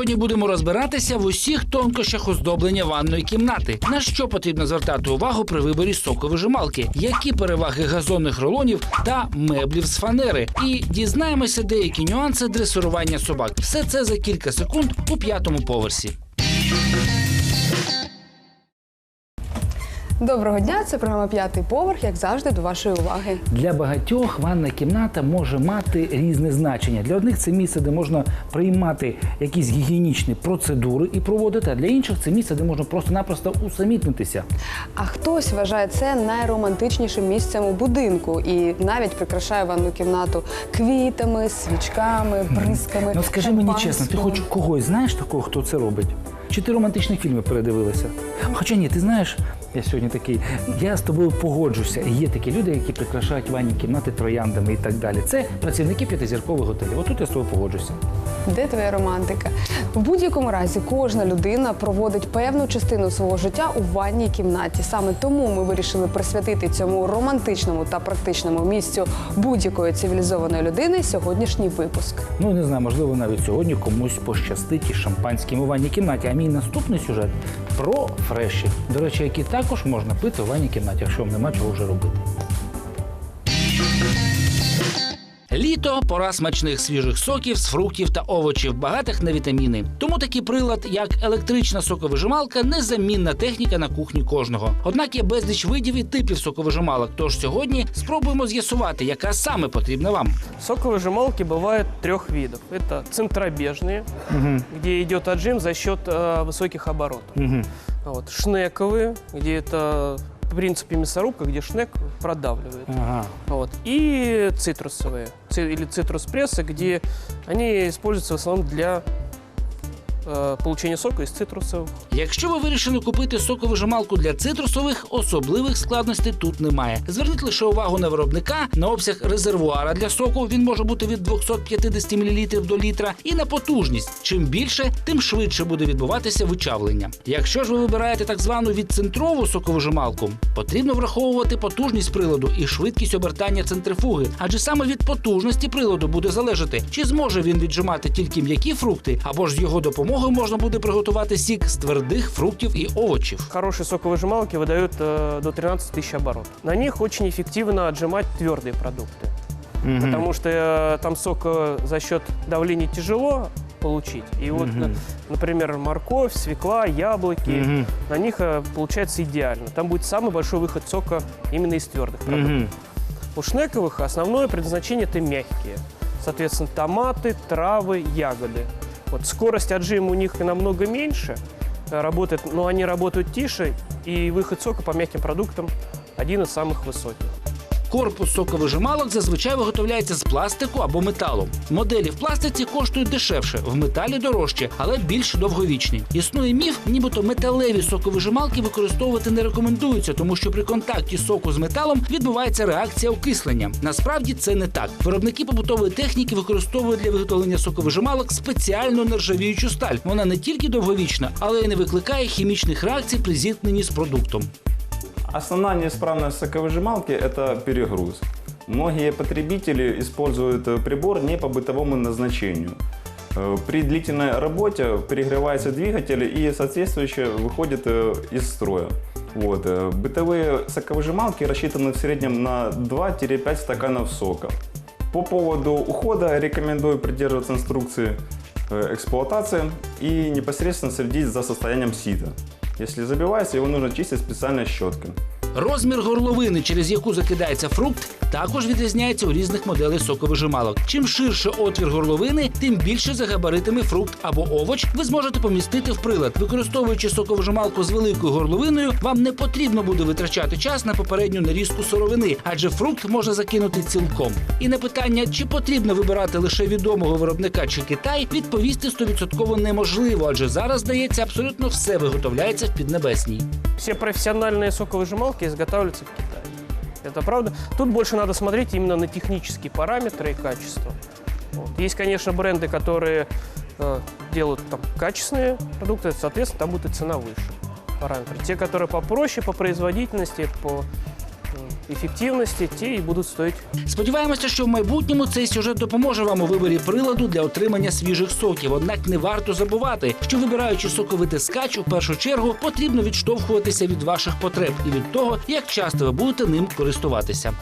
Сьогодні будемо розбиратися в усіх тонкощах оздоблення ванної кімнати. На що потрібно звертати увагу при виборі соковижималки, які переваги газонних рулонів та меблів з фанери. І дізнаємося деякі нюанси дресирування собак. Все це за кілька секунд у п'ятому поверсі. Доброго дня, це програма П'ятий поверх, як завжди, до вашої уваги. Для багатьох ванна кімната може мати різне значення. Для одних це місце, де можна приймати якісь гігієнічні процедури і проводити, а для інших це місце, де можна просто-напросто усамітнитися. А хтось вважає це найромантичнішим місцем у будинку і навіть прикрашає ванну кімнату квітами, свічками, бризками. Ну скажи мені чесно, ти хоч когось знаєш такого, хто це робить? Чи ти романтичні фільми передивилася? Хоча ні, ти знаєш, я сьогодні такий, я з тобою погоджуся. Є такі люди, які прикрашають ванні кімнати трояндами і так далі. Це працівники п'ятизіркових готелів. Отут я з тобою погоджуся. Де твоя романтика? В будь-якому разі кожна людина проводить певну частину свого життя у ванній кімнаті. Саме тому ми вирішили присвятити цьому романтичному та практичному місцю будь-якої цивілізованої людини сьогоднішній випуск. Ну не знаю, можливо, навіть сьогодні комусь пощастить із шампанським у ванній кімнаті. А мій наступний сюжет про фреші. До речі, які також можна пити в ванній кімнаті, якщо вам нема чого вже робити. Літо пора смачних свіжих соків з фруктів та овочів, багатих на вітаміни. Тому такий прилад, як електрична соковижималка, незамінна техніка на кухні кожного. Однак є безліч видів і типів соковижималок. Тож сьогодні спробуємо з'ясувати, яка саме потрібна вам. Соковыжималки бывает трех видов. Это центробежные, где идет отжим за счет э, высоких оборотов. Вот. Шнековые, где это в принципе мясорубка, где шнек продавливает. Ага. Вот. И цитрусовые, ци- или цитрус-прессы, где они используются в основном для э, получения сока из. Якщо ви вирішили купити соковижималку для цитрусових, особливих складностей тут немає. Зверніть лише увагу на виробника, на обсяг резервуара для соку. Він може бути від 250 мл до літра, і на потужність. Чим більше, тим швидше буде відбуватися вичавлення. Якщо ж ви вибираєте так звану відцентрову соковижималку, потрібно враховувати потужність приладу і швидкість обертання центрифуги, адже саме від потужності приладу буде залежати, чи зможе він віджимати тільки м'які фрукти, або ж з його допомогою можна буде приготувати сік з твердих фруктів і овочів. Хорошие соковыжималки выдают э, до 13 тысяч оборотов. На них очень эффективно отжимать твердые продукты. Потому что э, там сок э, за счет давления тяжело получить. И вот, Мгм. на- например, морковь, свекла, яблоки, Мгм. на них э, получается идеально. Там будет самый большой выход сока именно из твердых продуктов. У шнековых основное предназначение это мягкие. Соответственно, томаты, травы, ягоды. Вот скорость отжима у них намного меньше, э, работает, но они работают тише, и выход сока по мягким продуктам один из самых высоких. Корпус соковижималок зазвичай виготовляється з пластику або металу. Моделі в пластиці коштують дешевше, в металі дорожче, але більш довговічні. Існує міф, нібито металеві соковижималки використовувати не рекомендується, тому що при контакті соку з металом відбувається реакція окислення. Насправді це не так. Виробники побутової техніки використовують для виготовлення соковижималок спеціальну нержавіючу сталь. Вона не тільки довговічна, але й не викликає хімічних реакцій при зіткненні з продуктом. Основная неисправность соковыжималки – это перегруз. Многие потребители используют прибор не по бытовому назначению. Э, При длительной работе перегреваются двигатели и соответствующе выходит э, из строя. Вот. э, Бытовые соковыжималки рассчитаны в среднем на 2-5 стаканов сока. По поводу ухода рекомендую придерживаться инструкции эксплуатации и непосредственно следить за состоянием сита. Если забивается, его нужно чистить специальной щеткой. Розмір горловини, через яку закидається фрукт, також відрізняється у різних моделей соковижималок. Чим ширше отвір горловини, тим більше за габаритами фрукт або овоч ви зможете помістити в прилад. Використовуючи соковижималку з великою горловиною, вам не потрібно буде витрачати час на попередню нарізку сировини, адже фрукт можна закинути цілком. І на питання, чи потрібно вибирати лише відомого виробника чи Китай, відповісти 100% неможливо, адже зараз здається абсолютно все виготовляється в піднебесній. Все профессиональные соковыжималки изготавливаются в Китае. Это правда. Тут больше надо смотреть именно на технические параметры и качество. Вот. Есть, конечно, бренды, которые э, делают там качественные продукты, соответственно, там будет и цена выше. Параметры. Те, которые попроще по производительности, по м, ті і будуть стоїти. Сподіваємося, що в майбутньому цей сюжет допоможе вам у виборі приладу для отримання свіжих соків. Однак не варто забувати, що вибираючи соковитискач, у першу чергу потрібно відштовхуватися від ваших потреб і від того, як часто ви будете ним користуватися.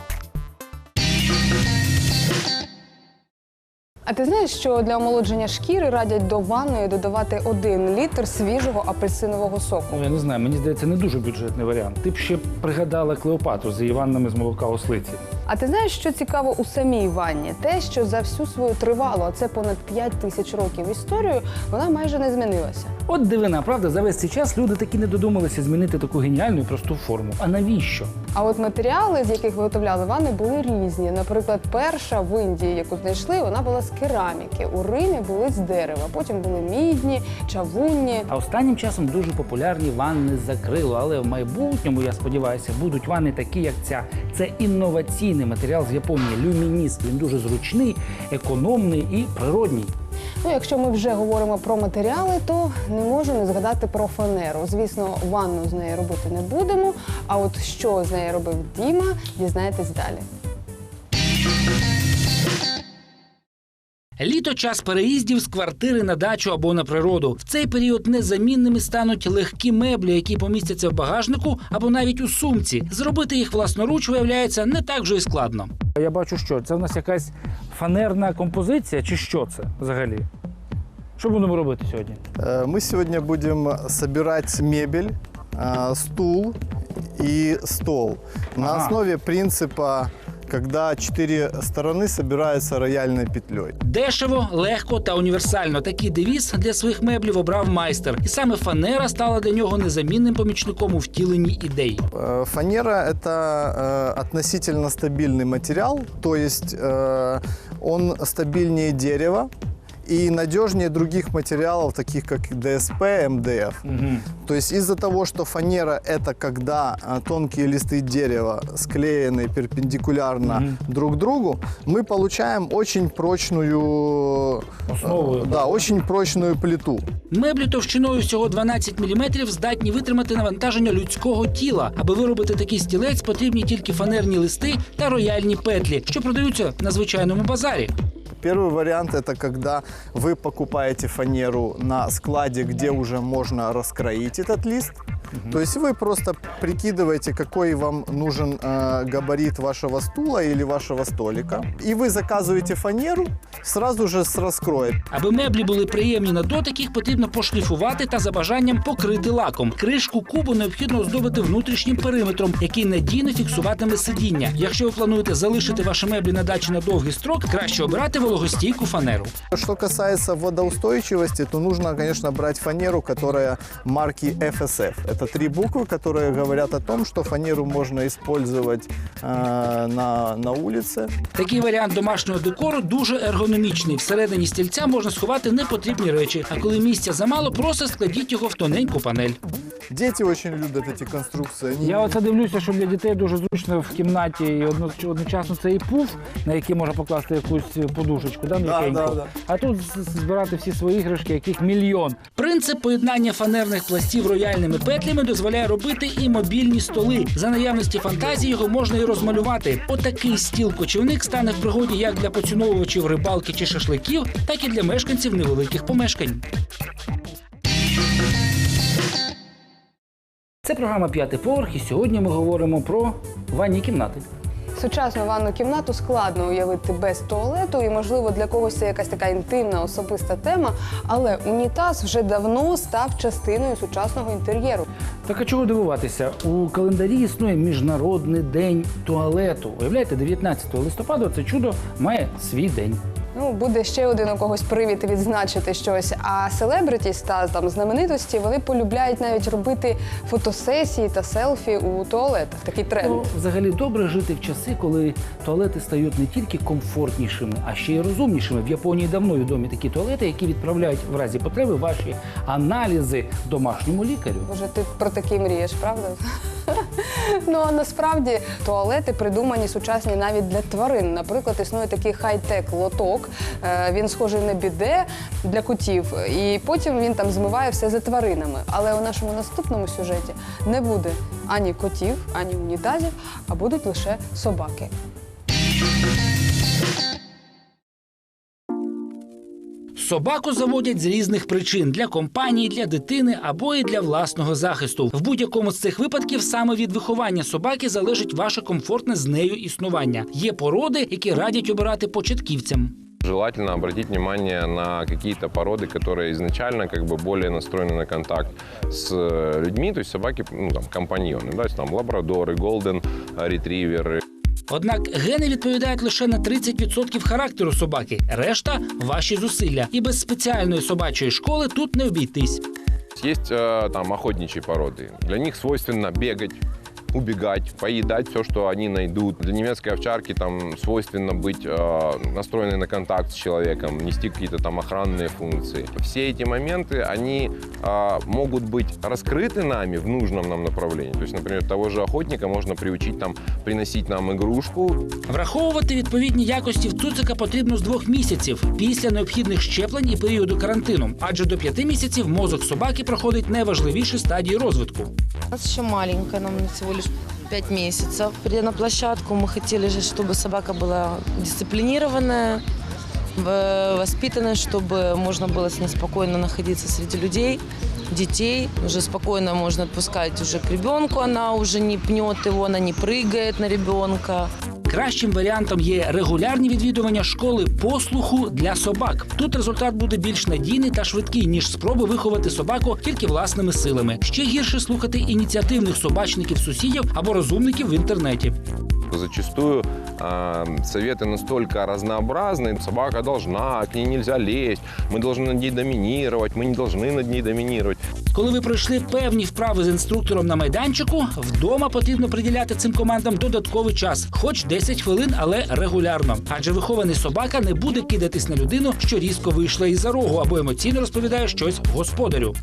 А ти знаєш, що для омолодження шкіри радять до ванної додавати один літр свіжого апельсинового соку? Ну, я не знаю, мені здається, не дуже бюджетний варіант. Ти б ще пригадала Клеопатру з її ваннами з молока ослиці. А ти знаєш, що цікаво у самій ванні? Те, що за всю свою тривалу, а це понад 5 тисяч років історію, вона майже не змінилася. От дивина, правда, за весь цей час люди таки не додумалися змінити таку геніальну і просту форму. А навіщо? А от матеріали, з яких виготовляли ванни, були різні. Наприклад, перша в Індії, яку знайшли, вона була з кераміки. У Римі були з дерева, потім були мідні, чавунні. А останнім часом дуже популярні ванни з акрилу, але в майбутньому, я сподіваюся, будуть ванни такі, як ця. Це інноваційний матеріал з Японії, люмініст. Він дуже зручний, економний і природній. Ну, якщо ми вже говоримо про матеріали, то не можу не згадати про фанеру. Звісно, ванну з неї робити не будемо. А от що з нею робив Діма, дізнаєтесь далі. Літо час переїздів з квартири на дачу або на природу. В цей період незамінними стануть легкі меблі, які помістяться в багажнику або навіть у сумці. Зробити їх власноруч виявляється не так вже й складно. Я бачу, що це в нас якась фанерна композиція, чи що це взагалі? Що будемо робити сьогодні? Э, Мы сегодня будем собирать мебель, э, стул и стол на Ага. основе принципа, когда четыре стороны собираются рояльной петлей. Дешево, легко та універсально. Такий девіз для своїх меблів обрав майстер, і саме фанера стала для нього незамінним помічником у втіленні ідей. Э, Фанера – это э, относительно стабильный материал, то есть э, он стабильнее дерева и надежнее других материалов, таких как ДСП, МДФ. То есть из-за того, что фанера это когда а, тонкие листы дерева склеены перпендикулярно друг другу, мы получаем очень прочную Основу. э, да, очень прочную плиту. Меблі товщиною всього 12 мм здатні витримати навантаження людського тіла. Аби виробити такий стілець, потрібні тільки фанерні листи та рояльні петлі, що продаються на звичайному базарі. Первый вариант это когда вы покупаете фанеру на складе, где уже можно раскроить этот лист. То есть вы просто прикидываете, какой вам нужен э, габарит вашего стула или вашего столика. И вы заказываете фанеру сразу же с раскроем. Аби меблі були приємні на дотик, їх потрібно пошліфувати та за бажанням покрити лаком. Кришку кубу необхідно оздобити внутрішнім периметром, який надійно фіксуватиме сидіння. Якщо ви плануєте залишити ваші меблі на дачі на довгий строк, краще обирати вологостійку фанеру. Что касается водоустойчивости, то нужно, конечно, брать фанеру, которая марки FSF. Это три буквы, которые говорят о том, что фанеру можно использовать э, на, на улице. Такий варіант домашнього декору дуже ергономічний. Всередині стільця можна сховати непотрібні речі. А коли місця замало, просто складіть його в тоненьку панель. Дети очень любят эти конструкции. Они- Я оце дивлюся, що для дітей дуже зручно в кімнаті і одночасно це і пуф, на який можна покласти якусь подушечку, да, м'якеньку. да, да. А тут збирати всі свої іграшки, яких мільйон. Принцип поєднання фанерних пластів рояльними петлями дозволяє робити і мобільні столи. За наявності фантазії його можна і розмалювати. Отакий стіл-кочівник стане в пригоді як для поціновувачів рибалки чи шашликів, так і для мешканців невеликих помешкань. Це програма П'ятий поверх, і сьогодні ми говоримо про ванні кімнати. Сучасну ванну кімнату складно уявити без туалету, і можливо для когось це якась така інтимна особиста тема. Але унітаз вже давно став частиною сучасного інтер'єру. Так а чого дивуватися? У календарі існує міжнародний день туалету. Уявляєте, 19 листопада це чудо має свій день. Ну буде ще один у когось привід відзначити щось. А селебритіс та там знаменитості вони полюбляють навіть робити фотосесії та селфі у туалетах. Такий тренд. Ну, взагалі добре жити в часи, коли туалети стають не тільки комфортнішими, а ще й розумнішими. В Японії давно відомі такі туалети, які відправляють в разі потреби ваші аналізи домашньому лікарю. Боже, ти про такі мрієш, правда? Ну а насправді туалети придумані сучасні навіть для тварин. Наприклад, існує такий хай-тек лоток. Е, Він схожий на біде для котів, і потім він там змиває все за тваринами. Але у нашому наступному сюжеті не буде ані котів, ані унітазів, а будуть лише собаки. Собаку заводять з різних причин для компанії, для дитини або і для власного захисту. В будь-якому з цих випадків саме від виховання собаки залежить ваше комфортне з нею існування. Є породи, які радять обирати початківцям. Желательно обратить внимание на какие-то породы, которые изначально как бы более настроены на контакт с э, людьми, то есть собаки, ну, там, компаньоны, да, то есть там лабрадоры, голден, ретриверы. Однак гени відповідають лише на 30% характеру собаки, решта ваші зусилля. І без спеціальної собачої школи тут не обійтись. Есть там охотничьи породы. Для них свойственно бегать, убегать, поедать все, что они найдут. Для немецкой овчарки там свойственно быть э, настроенной на контакт с человеком, нести какие-то там охранные функции. Все эти моменты, они э, могут быть раскрыты нами в нужном нам направлении. То есть, например, того же охотника можно приучить там приносить нам игрушку, Враховувати відповідні якості в цуцика потрібно з двох місяців після необхідних щеплень і періоду карантину, адже до п'яти місяців мозок собаки проходить найважливіші стадії розвитку. У нас еще маленькая, нам всего лишь 5 месяцев. Придя на площадку, мы хотели же, чтобы собака была дисциплинированная, в- воспитанная, чтобы можно было с ней спокойно находиться среди людей, детей. Уже спокойно можно отпускать уже к ребенку, она уже не пнет его, она не прыгает на ребенка. Кращим варіантом є регулярні відвідування школи послуху для собак. Тут результат буде більш надійний та швидкий, ніж спроби виховати собаку тільки власними силами. Ще гірше слухати ініціативних собачників сусідів або розумників в інтернеті. Зачастую э, советы настолько разнообразны. Собака должна, к ней нельзя лезть, мы должны над ней доминировать, мы не должны над ней доминировать. Коли ви пройшли певні вправи з інструктором на майданчику, вдома потрібно приділяти цим командам додатковий час, хоч 10 хвилин, але регулярно. Адже вихований собака не буде кидатись на людину, що різко вийшла із за рогу або емоційно розповідає щось господарю.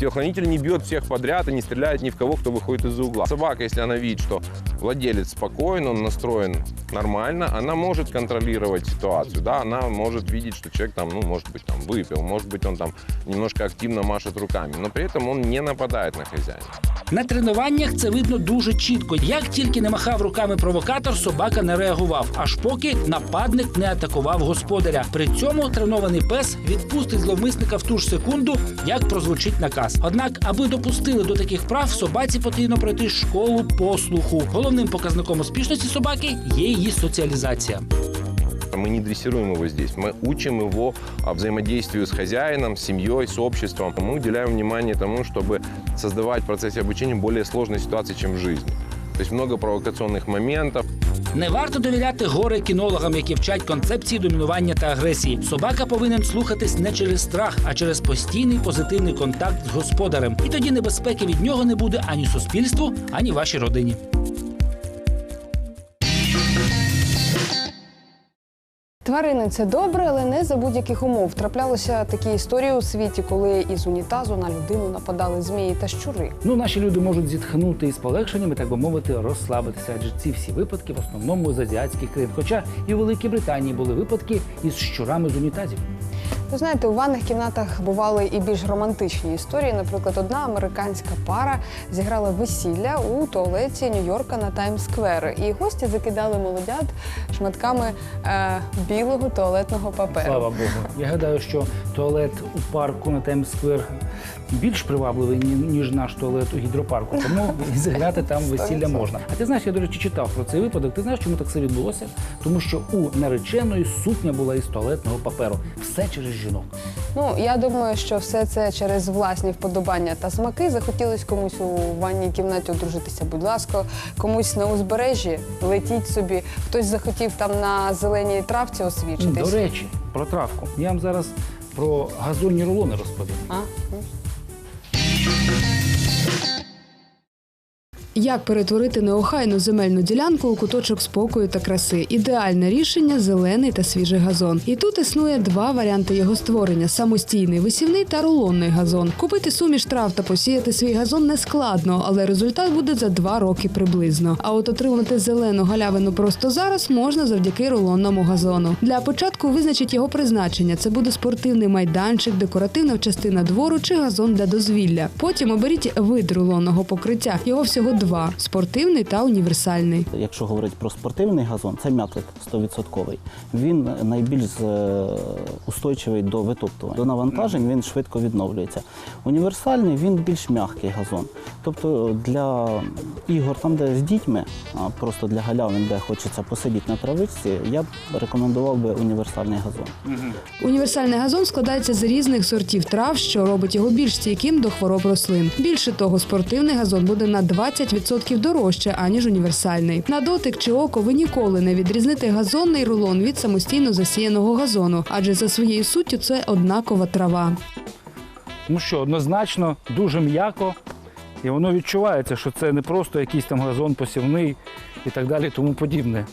Телохранитель не бьет всех подряд и не стреляет ни в кого, кто выходит из-за угла. Собака, если она видит, что владелец спокоен, он настроен нормально, она может контролировать ситуацию, да, она может видеть, что человек там, ну, может быть, там выпил, может быть, он там немножко активно машет руками, но при этом он не нападает на хозяина. На тренуваннях це видно дуже чітко. Як тільки не махав руками провокатор, собака не реагував, аж поки нападник не атакував господаря. При цьому тренований пес відпустить зловмисника в ту ж секунду, як прозвучить наказ. Однак, аби допустили до таких прав, собаці потрібно пройти школу послуху. Головним показником успішності собаки є її соціалізація. Мы не дрессируем его здесь, мы учим его а, взаимодействию с хозяином, с семьей, с обществом. Мы уделяем внимание тому, чтобы создавать в процессе обучения более сложные ситуации, чем в жизни. То есть много провокационных моментов, Не варто довіряти горе кінологам, які вчать концепції домінування та агресії. Собака повинен слухатись не через страх, а через постійний позитивний контакт з господарем. І тоді небезпеки від нього не буде ані суспільству, ані вашій родині. Тварини це добре, але не за будь-яких умов. Траплялися такі історії у світі, коли із унітазу на людину нападали змії та щури. Ну, наші люди можуть зітхнути із полегшенням так би мовити, розслабитися, адже ці всі випадки в основному з азіатських країн. Хоча і у Великій Британії були випадки із щурами з унітазів. Ви знаєте, у ванних кімнатах бували і більш романтичні історії. Наприклад, одна американська пара зіграла весілля у туалеті Нью-Йорка на Таймс-сквер. І гості закидали молодят шматками е, білого туалетного паперу. Слава Богу. Я гадаю, що туалет у парку на Таймс-сквер більш привабливий, ніж наш туалет у гідропарку. Тому зіграти там весілля можна. А ти знаєш, я, до речі, читав про цей випадок. Ти знаєш, чому так все відбулося? Тому що у нареченої сукня була із туалетного паперу. Все через жінок. Ну я думаю, що все це через власні вподобання та смаки. Захотілось комусь у ванній кімнаті одружитися. Будь ласка, комусь на узбережжі летіть собі. Хтось захотів там на зеленій травці освічитись. До речі, про травку. Я вам зараз про газонні рулони розповім. А? Як перетворити неохайну земельну ділянку у куточок спокою та краси? Ідеальне рішення зелений та свіжий газон. І тут існує два варіанти його створення: самостійний висівний та рулонний газон. Купити суміш трав та посіяти свій газон не складно, але результат буде за два роки приблизно. А от отримати зелену галявину просто зараз можна завдяки рулонному газону. Для початку визначіть його призначення. Це буде спортивний майданчик, декоративна частина двору чи газон для дозвілля. Потім оберіть вид рулонного покриття. Його всього два: спортивний та універсальний. Якщо говорити про спортивний газон, це м'ятлик 100%. Він найбільш е, устойчивий до витоптування. До навантажень він швидко відновлюється. Універсальний він більш м'який газон. Тобто для ігор, там, де з дітьми, просто для галявин, де хочеться посидіти на травичці, я б рекомендував би універсальний газон. Універсальний газон складається з різних сортів трав, що робить його більш стійким до хвороб рослин. Більше того, спортивний газон буде на 20% дорожче, аніж універсальний. На дотик чи око ви ніколи не відрізните газонний рулон від самостійно засіяного газону, адже за своєю суттю це однакова трава. Ну що, однозначно, дуже м'яко, і воно відчувається, що це не просто якийсь там газон посівний і так далі, тому подібне.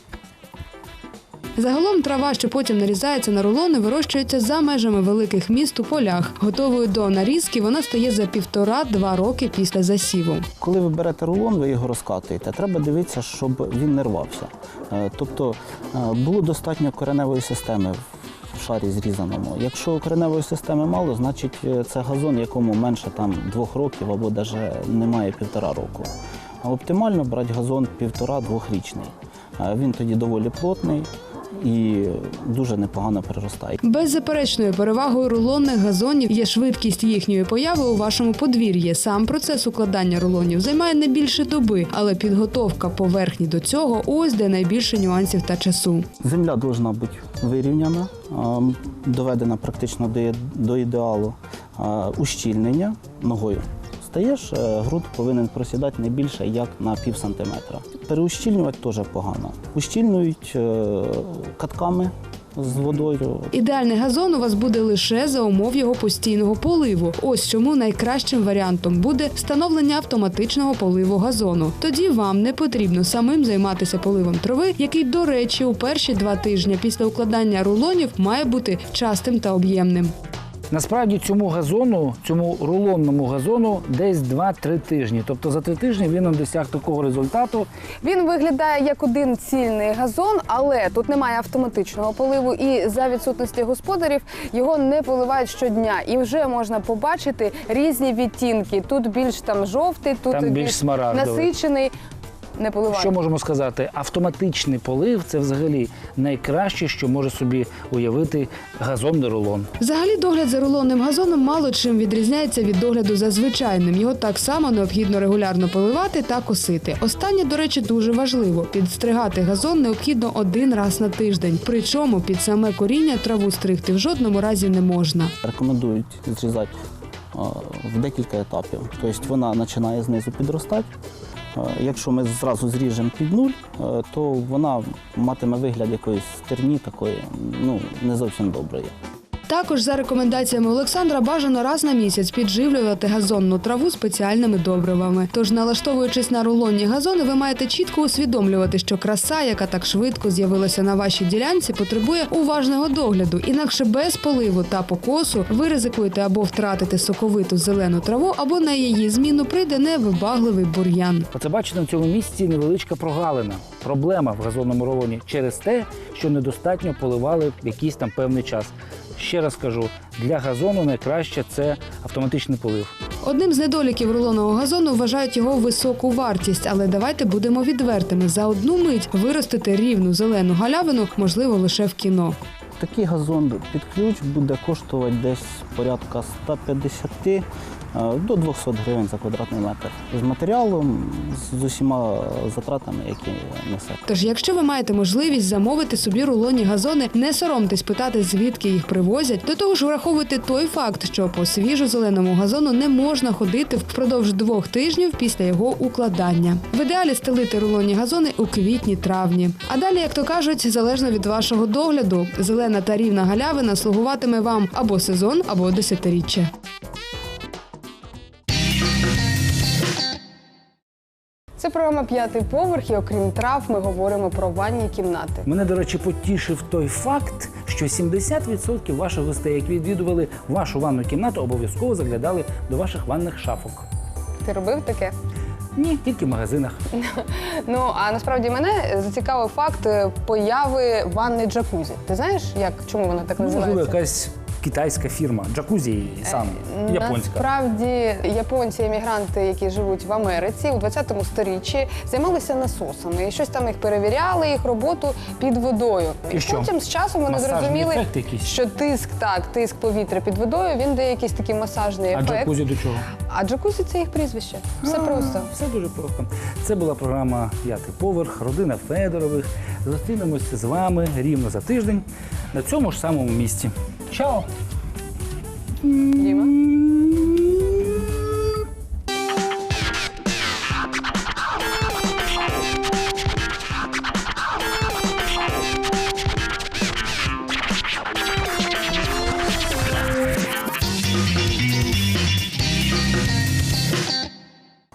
Загалом трава, що потім нарізається на рулони, вирощується за межами великих міст у полях. Готовою до нарізки вона стає за півтора-два роки після засіву. Коли ви берете рулон, ви його розкатуєте, треба дивитися, щоб він не рвався. Е, Тобто е, було достатньо кореневої системи в шарі зрізаному. Якщо кореневої системи мало, значить е, це газон, якому менше там двох років або навіть немає півтора року. А оптимально брати газон півтора-двохрічний. Він тоді доволі плотний і дуже непогано приростає. Беззаперечною перевагою рулонних газонів є швидкість їхньої появи у вашому подвір'ї. Сам процес укладання рулонів займає не більше доби, але підготовка поверхні до цього ось де найбільше нюансів та часу. Земля повинна бути вирівняна, доведена практично до, ідеалу. Ущільнення ногою. Стаєш, е, ґрунт повинен просідати не більше як на пів сантиметра. Переущільнювати теж погано. Ущільнюють е, катками з водою. Ідеальний газон у вас буде лише за умов його постійного поливу. Ось чому найкращим варіантом буде встановлення автоматичного поливу газону. Тоді вам не потрібно самим займатися поливом трави, який, до речі, у перші два тижні після укладання рулонів має бути частим та об'ємним. Насправді цьому газону, цьому рулонному газону десь 2-3 тижні. Тобто за три тижні він досяг такого результату. Він виглядає як один цільний газон, але тут немає автоматичного поливу, і за відсутності господарів його не поливають щодня. І вже можна побачити різні відтінки. Тут більш там жовтий, тут Там більш смарагдовий. насичений. Не поливають. Що можемо сказати? Автоматичний полив це взагалі найкраще, що може собі уявити газонний рулон. Взагалі догляд за рулонним газоном мало чим відрізняється від догляду за звичайним. Його так само необхідно регулярно поливати та косити. Останнє, до речі, дуже важливо. Підстригати газон необхідно один раз на тиждень. Причому під саме коріння траву стригти в жодному разі не можна. Рекомендують зрізати в декілька етапів. Тобто вона починає знизу підростати. А, Якщо ми зразу зріжемо під нуль, е, то вона матиме вигляд якоїсь стерні, такої ну не зовсім доброї. Також за рекомендаціями Олександра бажано раз на місяць підживлювати газонну траву спеціальними добривами. Тож, налаштовуючись на рулонні газони, ви маєте чітко усвідомлювати, що краса, яка так швидко з'явилася на вашій ділянці, потребує уважного догляду. Інакше без поливу та покосу ви ризикуєте або втратити соковиту зелену траву, або на її зміну прийде невибагливий бур'ян. Оце бачите на цьому місці невеличка прогалина. Проблема в газонному рулоні через те, що недостатньо поливали якийсь там певний час. Ще раз кажу, для газону найкраще це автоматичний полив. Одним з недоліків рулонного газону вважають його високу вартість, але давайте будемо відвертими. За одну мить виростити рівну зелену галявину можливо лише в кіно. Такий газон під ключ буде коштувати десь порядка 150 е, до 200 гривень за квадратний метр. З матеріалом, з усіма затратами, які несе. Тож, якщо ви маєте можливість замовити собі рулонні газони, не соромтесь питати, звідки їх привозять. До того ж, враховуйте той факт, що по свіжо зеленому газону не можна ходити впродовж двох тижнів після його укладання. В ідеалі стелити рулонні газони у квітні-травні. А далі, як то кажуть, залежно від вашого догляду, зелена та рівна галявина слугуватиме вам або сезон, або десятиріччя. Це Це програма п'ятий поверх, і окрім трав, ми говоримо про ванні кімнати. Мене, до речі, потішив той факт, що 70% ваших гостей, які відвідували вашу ванну кімнату, обов'язково заглядали до ваших ванних шафок. Ти робив таке? Ні, тільки в магазинах. Ну а насправді мене зацікавив факт появи ванни джакузі. Ти знаєш, як чому вона так називається? Можливо, якась китайська фірма, джакузі саме, японська. Насправді японці, емігранти, які живуть в Америці у 20 сторіччі, займалися насосами і щось там їх перевіряли, їх роботу під водою. І що? потім з часом вони Масажний зрозуміли, що тиск, так, тиск повітря під водою, він дає якийсь такий масажний А ефект. джакузі до чого? А джакузі це їх прізвище. Все А, просто. Все дуже просто. Це була програма П'ятий поверх, родина Федорових. Зустрінемося з вами рівно за тиждень на цьому ж самому місці. Чао! Діма.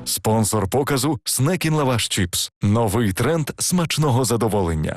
Спонсор показу Снекін Лаваш Чіпс. Новий тренд смачного задоволення.